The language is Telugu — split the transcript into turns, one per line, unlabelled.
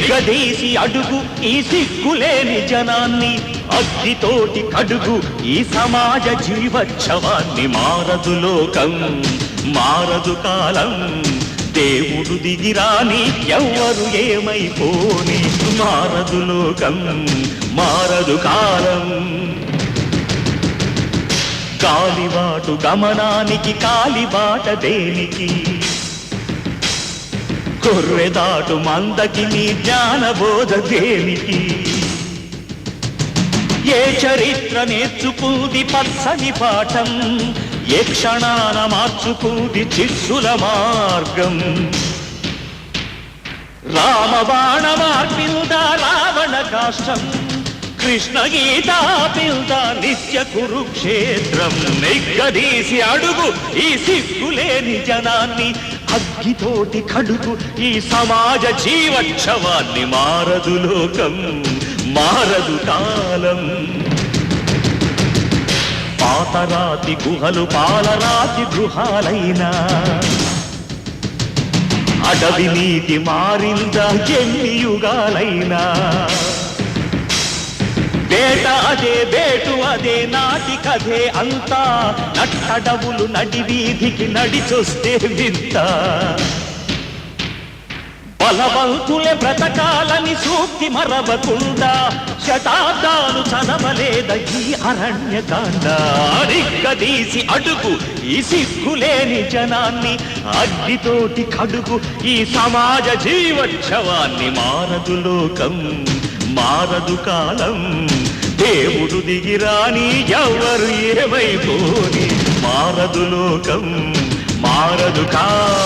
నిగ్గదీసి అడుగు ఈ సిగ్గులేని జనాన్ని అగ్గితోటి కడుగు ఈ సమాజ జీవోత్సవాన్ని మారదు లోకం మారదు కాలం. దేవుడు దిగిరాని ఎవ్వరు ఏమైపోని మారదు లోకం మారదు కాలం. కాలిబాటు గమనానికి కాలిబాట దేనికి? కొర్రెదాటు మందకి నీ జ్ఞానబోధ దేనికి? ఏ చరిత్ర నేర్చుకుంది పచ్చని పాఠం? ఏ క్షణాన మార్చుకుంది చిస్సుల మార్గం? రామబాణ మార్పిల్ద రావణ కాష్టం? కృష్ణ గీతా పిల్ద నిత్య కురుక్షేత్రం? నిగ్గదీసి అడుగు ఈ సిగ్గులేని జనాన్ని అగ్గితోటి కడుగు ఈ సమాజ జీవక్షవాన్ని మారదు లోకం మారదు కాలం. పాతరాతి గుహలు పాలరాతి గృహాలైనా అడవి నీతి మారిందా ఎన్ని యుగాలైనా. వేట అదే వేటు అదే నాటి కథే అంతా. నట్టడవులు నడి వీధికి నడిచొస్తే వింత. బలవంతులే బ్రతకాలని సూక్తి మరవకుండా శతాబ్దాలు చదవలేద ఈ అరణ్యకాండ. అడిగ్గదీసి అడుగు ఈ సిగ్గులేని జనాన్ని అగ్నితోటి కడుగు ఈ సమాజ జీవోత్సవాన్ని మారదు లోకం. మారదు కాలం. దేవుడు దిగిరాని ఎవరు ఏమైపోని? మారదు లోకం మారదు కాలం.